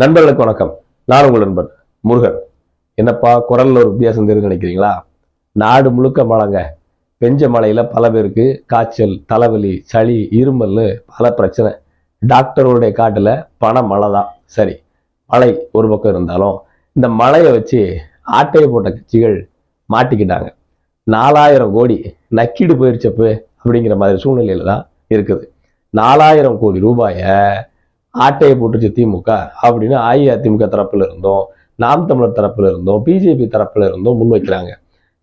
நண்பர்களுக்கு வணக்கம். நான் உங்கள் நண்பன் முருகன். என்னப்பா குரலில் ஒரு வித்தியாசம் தெரியுதுன்னு நினைக்கிறீங்களா? நாடு முழுக்க மழைங்க. பெஞ்ச மழையில் பல பேருக்கு காய்ச்சல் தலைவலி சளி இருமல்னு பல பிரச்சனை. டாக்டருடைய காட்டில் பண மழை தான். சரி மழை ஒரு பக்கம் இருந்தாலும் இந்த மழையை வச்சு ஆட்டையை போட்ட கட்சிகள் மாட்டிக்கிட்டாங்க. நாலாயிரம் கோடி நக்கிடு போயிருச்சப்பு அப்படிங்கிற மாதிரி சூழ்நிலையில் தான் இருக்குது. நாலாயிரம் கோடி ரூபாயை ஆட்டையை போட்டுச்சு திமுக அப்படின்னு அஇஅதிமுக தரப்பில் இருந்தோம் நாம் தமிழர் தரப்பில் இருந்தோம் பிஜேபி தரப்பில் இருந்தோம் முன்வைக்கிறாங்க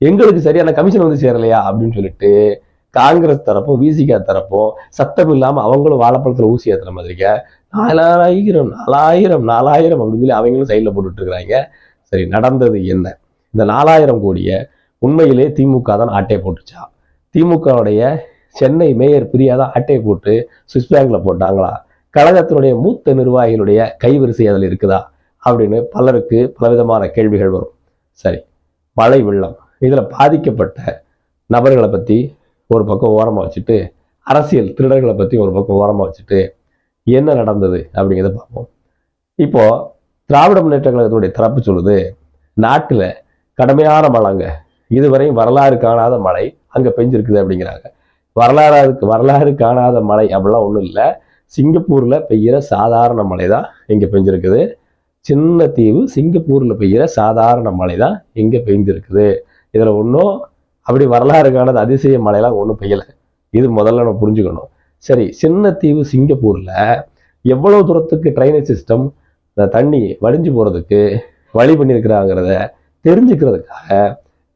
எங்களுக்கு சரியான கமிஷன் வந்து சேரலையா அப்படின்னு சொல்லிட்டு காங்கிரஸ் தரப்பும் விசிகா தரப்பும் சத்தம் இல்லாமல் அவங்களும் வாழைப்பழத்தில் ஊசி ஏற்றுற மாதிரிக்க நாலாயிரம் நாலாயிரம் நாலாயிரம் அப்படின்னு சொல்லி அவங்களும் சைடில் போட்டுட்டு இருக்கிறாங்க. சரி நடந்தது என்ன? இந்த நாலாயிரம் கோடியை உண்மையிலே திமுக தான் ஆட்டையை போட்டுச்சா? திமுகவுடைய சென்னை மேயர் பிரியா தான் ஆட்டையை போட்டு சுவிஸ் பேங்க்ல போட்டாங்களா? கழகத்தினுடைய மூத்த நிர்வாகிகளுடைய கைவரிசை அதில் இருக்குதா அப்படின்னு பலருக்கு பலவிதமான கேள்விகள் வரும். சரி மழை வெள்ளம் இதில் பாதிக்கப்பட்ட நபர்களை பற்றி ஒரு பக்கம் ஓரமாக வச்சுட்டு அரசியல் திருடர்களை பற்றி ஒரு பக்கம் ஓரமாக வச்சுட்டு என்ன நடந்தது அப்படிங்கிறத பார்ப்போம். இப்போது திராவிட முன்னேற்ற கழகத்தினுடைய தரப்பு சொல்லுது நாட்டில் கடுமையான மழைங்க. இதுவரையும் வரலாறு காணாத மழை அங்கே பெஞ்சிருக்குது அப்படிங்கிறாங்க. வரலாறு வரலாறு காணாத மழை அப்படிலாம் ஒன்றும் இல்லை. சிங்கப்பூரில் பெய்கிற சாதாரண மழை தான் இங்கே பெஞ்சிருக்குது. சின்ன தீவு சிங்கப்பூரில் பெய்கிற சாதாரண மழை தான் இங்கே பெய்ஞ்சிருக்குது இதில் ஒன்றும் அப்படி வரலாறு காணாத அதிசய மழைலாம் ஒன்றும் பெய்யலை. இது முதல்ல நம்ம புரிஞ்சுக்கணும். சரி சின்ன தீவு சிங்கப்பூரில் எவ்வளோ தூரத்துக்கு ட்ரைனேஜ் சிஸ்டம் இந்த தண்ணி வடிஞ்சு போகிறதுக்கு வழி பண்ணியிருக்கிறாங்கிறத தெரிஞ்சுக்கிறதுக்காக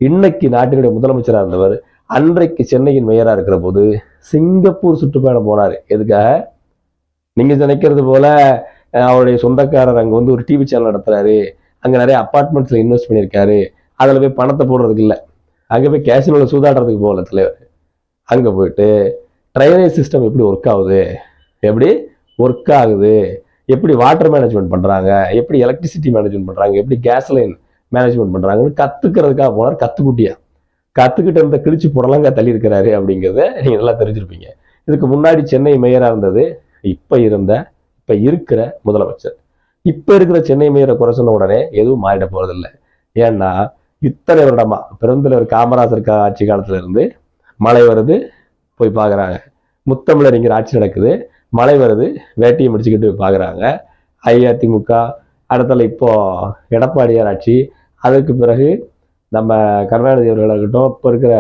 இன்னைக்கு நாட்டினுடைய முதலமைச்சராக இருந்தவர் அன்றைக்கு சென்னையின் மேயராக இருக்கிற போது சிங்கப்பூர் சுற்றுப்பயணம் போனார். எதுக்காக? நீங்கள் நினைக்கிறது போல் அவருடைய சொந்தக்காரர் அங்கே வந்து ஒரு டிவி சேனல் நடத்துகிறாரு அங்கே நிறைய அப்பார்ட்மெண்ட்ஸில் இன்வெஸ்ட் பண்ணியிருக்காரு. அதில் போய் பணத்தை போடுறதுக்கு இல்லை. அங்கே போய் கேசினோல சூதாடுறதுக்கு போகல தலைவர் அங்கே போயிட்டு ட்ரைனேஜ் சிஸ்டம் எப்படி ஒர்க் ஆகுது? எப்படி ஒர்க் ஆகுது? எப்படி வாட்டர் மேனேஜ்மெண்ட் பண்ணுறாங்க எப்படி எலக்ட்ரிசிட்டி மேனேஜ்மெண்ட் பண்ணுறாங்க எப்படி கேஸ் லைன் மேனேஜ்மெண்ட் பண்ணுறாங்கன்னு கற்றுக்கிறதுக்காக போனார் கற்றுக்குட்டியா கற்றுக்கிட்டு இருந்த கிழிச்சு புடலங்க தள்ளி இருக்கிறாரு அப்படிங்கிறத நீங்கள் நல்லா தெரிஞ்சிருப்பீங்க. இதுக்கு முன்னாடி சென்னை மேயராக இருந்தது இப்போ இருந்த இப்போ இருக்கிற முதலமைச்சர். இப்போ இருக்கிற சென்னை மேயரை குறை சொன்ன உடனே எதுவும் மாறிட போகிறதில்ல ஏன்னா இத்தனை வருடமா பெருந்தலைவர் காமராஜர் ஆட்சி காலத்துல இருந்து மழை வருது போய் பார்க்கறாங்க முத்தமிழறிஞர் ஆட்சி நடக்குது மழை வருது வேட்டியை முடிச்சுக்கிட்டு போய் பார்க்குறாங்க அஇஅதிமுக அடுத்தல இப்போ எடப்பாடியார் ஆட்சி அதுக்கு பிறகு நம்ம கருணாநிதி அவர்களாக இருக்கட்டும் இப்போ இருக்கிற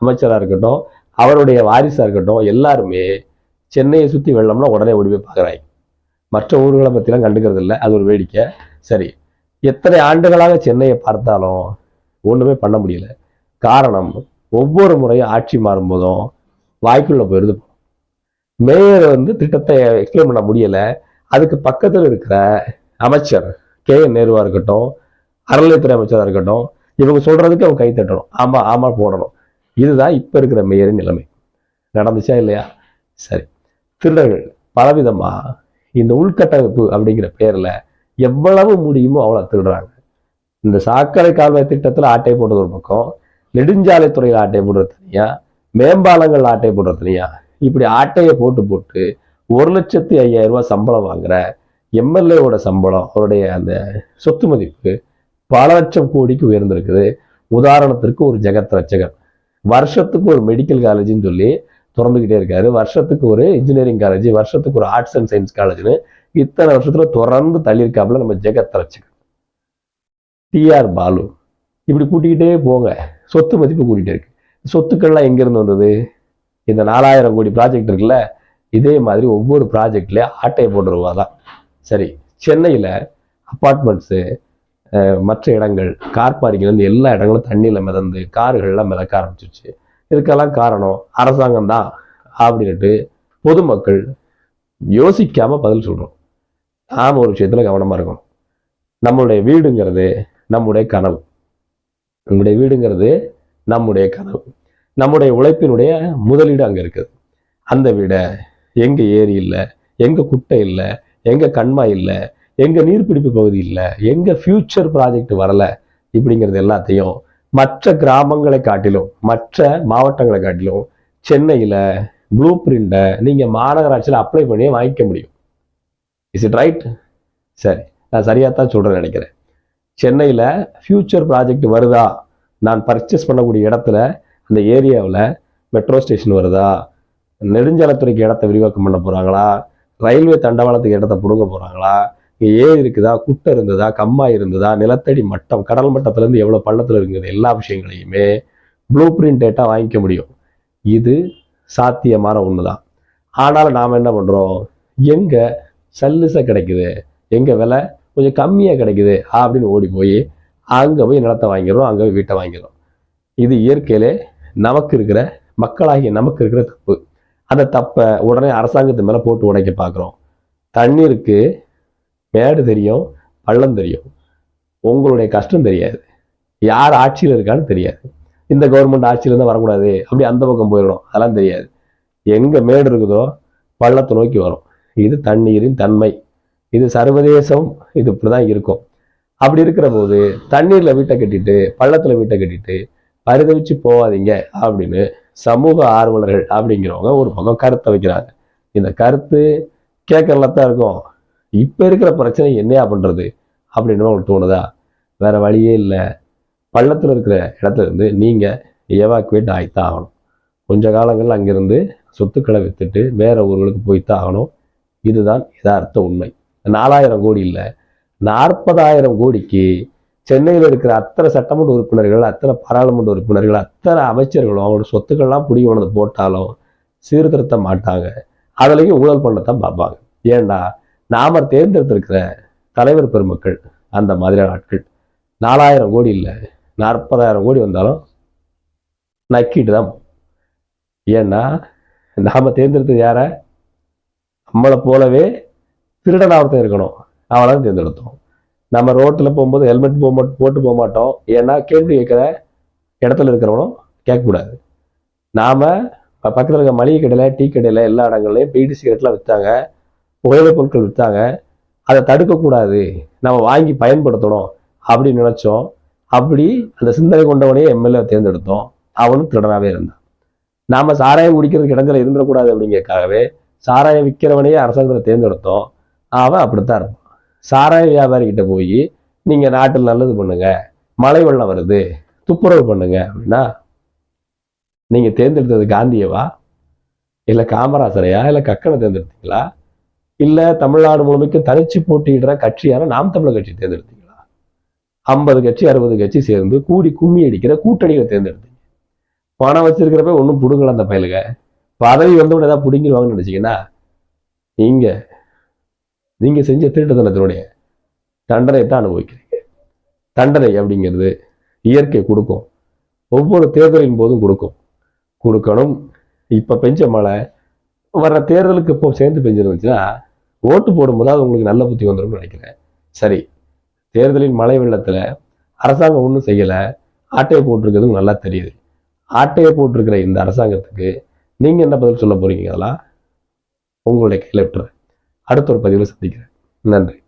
அமைச்சராக இருக்கட்டும் அவருடைய வாரிசாக இருக்கட்டும் எல்லாருமே சென்னையை சுற்றி வெள்ளம்னா உடனே ஓடி போய் பார்க்குறாய் மற்ற ஊர்களை பற்றிலாம் கண்டுக்கிறது இல்லை அது ஒரு வேடிக்கை. சரி. எத்தனை ஆண்டுகளாக சென்னையை பார்த்தாலும் ஒன்றுமே பண்ண முடியல. காரணம் ஒவ்வொரு முறையும் ஆட்சி மாறும்போதும் வாய்க்குள்ள போயிருது மேயர் வந்து திட்டத்தை எக்ஸ்பிளைன் பண்ண முடியலை. அதுக்கு பக்கத்தில் இருக்கிற அமைச்சர் கே. என். நேருவாக இருக்கட்டும் அறநிலையத்துறை அமைச்சராக இருக்கட்டும் இவங்க சொல்கிறதுக்கு அவங்க கை தட்டணும். ஆமாம் போடணும். இதுதான் இப்போ இருக்கிற மேயரின் நிலைமை. நடந்துச்சா இல்லையா? சரி. திருடர்கள் பலவிதமாக இந்த உள்கட்டமைப்பு அப்படிங்கிற பேரில் எவ்வளவு முடியுமோ அவ்வளோ திருடுறாங்க. இந்த சாக்கடை கால்வாய் திட்டத்தில் ஆட்டை போடுறது ஒரு பக்கம் நெடுஞ்சாலைத்துறையில் ஆட்டை போடுறது தனியாக மேம்பாலங்கள் ஆட்டை போடுறது தனியாக இப்படி ஆட்டையை போட்டு போட்டு ஒரு லட்சத்தி ஐயாயிரம் ரூபாய் சம்பளம் வாங்குற எம்எல்ஏவோட சம்பளம் அவருடைய அந்த சொத்து மதிப்பு பல லட்சம் கோடிக்கு உயர்ந்திருக்குது. உதாரணத்திற்கு ஒரு ஜெகத் ரட்சகர் வருஷத்துக்கு ஒரு மெடிக்கல் காலேஜ்னு சொல்லி திறந்துக்கிட்டே இருக்காரு. வருஷத்துக்கு ஒரு இன்ஜினியரிங் காலேஜ் வருஷத்துக்கு ஒரு ஆர்ட்ஸ் அண்ட் சயின்ஸ் காலேஜ்னு இத்தனை வருஷத்துல தொடர்ந்து தள்ளியிருக்காப்புல நம்ம ஜெகத் ரட்சகர் டிஆர் பாலு. இப்படி கூட்டிக்கிட்டே போங்க. சொத்து மதிப்பு கூட்டிகிட்டே இருக்கு. சொத்துக்கள்லாம் எங்கேருந்து வந்தது? இந்த நாலாயிரம் கோடி ப்ராஜெக்ட் இருக்குல்ல இதே மாதிரி ஒவ்வொரு ப்ராஜெக்ட்லேயே ஆட்டையை போட்டுருவா தான். சரி சென்னையில் அப்பார்ட்மெண்ட்ஸு மற்ற இடங்கள் கார் பார்க்கிங்லேருந்து எல்லா இடங்களும் தண்ணியில் மிதந்து கார்கள்லாம் மிதக்க ஆரம்பிச்சிருச்சு. இதுக்கெல்லாம் காரணம் அரசாங்கம் தான் அப்படின்ட்டு பொதுமக்கள் யோசிக்காம பதில் சொல்கிறோம் நாம் ஒரு விஷயத்தில் கவனமாக இருக்கணும். நம்மளுடைய வீடுங்கிறது நம்முடைய கனவு. நம்முடைய வீடுங்கிறது நம்முடைய கனவு. நம்முடைய உழைப்பினுடைய முதலீடு அங்கே இருக்குது. அந்த வீடை எங்கே ஏரி இல்லை எங்கே குட்டை இல்லை எங்கே கண்மா இல்லை எங்க நீர்பிடிப்பு பகுதி இல்லை எங்கே ஃப்யூச்சர் ப்ராஜெக்ட் வரல இப்படிங்கிறது எல்லாத்தையும் மற்ற கிராமங்களை காட்டிலும் மற்ற மாவட்டங்களை காட்டிலும் சென்னையில் ப்ளூ பிரிண்ட்டை நீங்கள் மாநகராட்சியில் அப்ளை பண்ணி வாங்கிக்க முடியும். இஸ் இட் ரைட் சரி நான் சரியாக தான் சொல்கிறேன்னு நினைக்கிறேன். சென்னையில் ஃப்யூச்சர் ப்ராஜெக்ட் வருதா? நான் பர்ச்சேஸ் பண்ணக்கூடிய இடத்துல அந்த ஏரியாவில் மெட்ரோ ஸ்டேஷன் வருதா? நெடுஞ்சாலைத்துறைக்கு இடத்த விரிவாக்கம் பண்ண போகிறாங்களா ரயில்வே தண்டவாளத்துக்கு இடத்த பிடுங்க போகிறாங்களா இங்கே ஏரி இருக்குதா? குட்டை இருந்ததா? கம்மாய் இருந்ததா? நிலத்தடி மட்டம் கடல் மட்டத்திலேருந்து எவ்வளோ பள்ளத்தில் இருக்குது? எல்லா விஷயங்களையுமே ப்ளூ பிரிண்ட் டேட்டா வாங்கிக்க முடியும். இது சாத்தியமான ஒன்று தான் ஆனாலும் நாம் என்ன பண்ணுறோம் எங்கே சல்லுசை கிடைக்குது? எங்கே விலை கொஞ்சம் கம்மியாக கிடைக்குது? அப்படின்னு ஓடி போய் அங்கே போய் நிலத்தை வாங்கிடுறோம் அங்கே போய் வீட்டை வாங்கிடுறோம். இது இயற்கையிலே நமக்கு இருக்கிற மக்களாகிய நமக்கு இருக்கிற தப்பு. அந்த தப்பை உடனே அரசாங்கத்து மேலே போட்டு உடைக்க பார்க்குறோம். தண்ணீருக்கு மேடு தெரியும் பள்ளம் தெரியும். உங்களுடைய கஷ்டம் தெரியாது. யார் ஆட்சியில் இருக்கான்னு தெரியாது. இந்த கவர்மெண்ட் ஆட்சியிலேருந்து வரக்கூடாது. அப்படி அந்த பக்கம் போயிடணும். அதெல்லாம் தெரியாது. எங்கே மேடு இருக்குதோ பள்ளத்தை நோக்கி வரும். இது தண்ணீரின் தன்மை. இது சர்வதேசம் இது இப்படி தான் இருக்கும். அப்படி இருக்கிற போது தண்ணீரில் வீட்டை கட்டிட்டு பள்ளத்தில் வீட்டை கட்டிட்டு பரிதவிச்சு போகாதீங்க அப்படின்னு சமூக ஆர்வலர்கள் அப்படிங்கிறவங்க ஒரு பக்கம் கருத்தை வைக்கிறாங்க. இந்த கருத்து கேட்கறதுல தான் இருக்கும். இப்போ இருக்கிற பிரச்சனை என்னையா பண்ணுறது அப்படின்னு உங்களுக்கு தோணுதா? வேற வழியே இல்லை. பள்ளத்தில் இருக்கிற இடத்துல இருந்து நீங்கள் எவாக்குவேட் ஆகித்தான் ஆகணும். கொஞ்ச காலங்கள் அங்கிருந்து சொத்துக்களை வித்துட்டு வேற ஊர்களுக்கு போய்த்தான் ஆகணும். இதுதான் யதார்த்த உண்மை. நாலாயிரம் கோடி இல்லை. நாற்பதாயிரம் கோடிக்கு சென்னையில் இருக்கிற அத்தனை சட்டமன்ற உறுப்பினர்கள் அத்தனை பாராளுமன்ற உறுப்பினர்கள் அத்தனை அமைச்சர்களும் அவங்களோட சொத்துக்கள்லாம் பிடி உணர்ந்து போட்டாலும் சீர்திருத்த மாட்டாங்க. அதுலேயும் ஊழல் பண்ணத்தான் பார்ப்பாங்க. ஏண்டா நாம தேர்ந்தெடுத்திருக்கிற தலைவர் பெருமக்கள் அந்த மாதிரியான ஆட்கள் நாலாயிரம் கோடி இல்லை நாற்பதாயிரம் கோடி வந்தாலும் நக்கிட்டு தான் ஏன்னா நாம் தேர்ந்தெடுத்தது யார? நம்மளை போலவே திருடனா ஒருத்தன் இருக்கணும். அவனை தான் தேர்ந்தெடுத்தோம். நம்ம ரோட்டில் போகும்போது ஹெல்மெட் போக போட்டு போக மாட்டோம். ஏன்னா கேள்வி கேட்குற இடத்துல இருக்கிறவனும் கேட்கக்கூடாது. நாம் பக்கத்தில் இருக்க மளிகை கடையில் டீ கடையில் எல்லா இடங்கள்லையும் பீடி சிகரெட்லாம் விற்றாங்க புகையிலைப் பொருட்கள் விற்றாங்க அதை தடுக்கக்கூடாது நம்ம வாங்கி பயன்படுத்தணும் அப்படின்னு நினச்சோம். அப்படி அந்த சிந்தனை கொண்டவனையே எம்எல்ஏ தேர்ந்தெடுத்தோம். அவனும் திருடனாகவே இருந்தான். நாம் சாராயம் குடிக்கிறதுக்கு இடத்துல இருந்துடக்கூடாது அப்படிங்கிறதுக்காகவே சாராயம் விற்கிறவனையே அரசாங்கத்தில் தேர்ந்தெடுத்தோம். அவன் அப்படித்தான் இருப்பான். சாராய வியாபாரி கிட்ட போய் நீங்கள் நாட்டில் நல்லது பண்ணுங்க மழை வெள்ளம் வருது துப்புரவு பண்ணுங்க அப்படின்னா நீங்கள் தேர்ந்தெடுத்தது காந்தியவா? இல்லை காமராசரையா? இல்லை கக்கனை தேர்ந்தெடுத்தீங்களா? இல்லை தமிழ்நாடு முழுமைக்கு தனிச்சு போட்டியிடுற கட்சியான நாம் தமிழர் கட்சி தேர்ந்தெடுத்தீங்களா? ஐம்பது கட்சி அறுபது கட்சி சேர்ந்து கூடி கும்மி அடிக்கிற கூட்டணிகளை தேர்ந்தெடுத்தீங்க. பணம் வச்சிருக்கிறப்ப ஒன்றும் பிடுங்கல அந்த பயலுக. பதவி வந்தவொடனே ஏதாவது பிடுங்கிடுவாங்கன்னு நினச்சிங்கன்னா நீங்கள் நீங்கள் செஞ்ச திருட்டுத்தனத்தினுடைய தண்டனை தான் அனுபவிக்கிறீங்க. தண்டனை அப்படிங்கிறது இயற்கை கொடுக்கும். ஒவ்வொரு தேர்தலின் போதும் கொடுக்கும். கொடுக்கணும். இப்போ பெஞ்ச மழை வர்ற தேர்தலுக்கு இப்போ சேர்ந்து பெஞ்சிருந்துச்சுன்னா ஓட்டு போடும்போது அது உங்களுக்கு நல்ல புத்தி வந்துடும் நினைக்கிறேன். சரி தேர்தலின் மழை வெள்ளத்தில் அரசாங்கம் ஒன்றும் செய்யலை ஆட்டையை போட்டிருக்கிறதும் நல்லா தெரியுது. ஆட்டையை போட்டிருக்கிற இந்த அரசாங்கத்துக்கு நீங்கள் என்ன பதில் சொல்ல போகிறீங்க அதெல்லாம் உங்களுடைய கையில் விட்டுறேன். அடுத்த ஒரு பதிவில் சந்திக்கிறேன். நன்றி.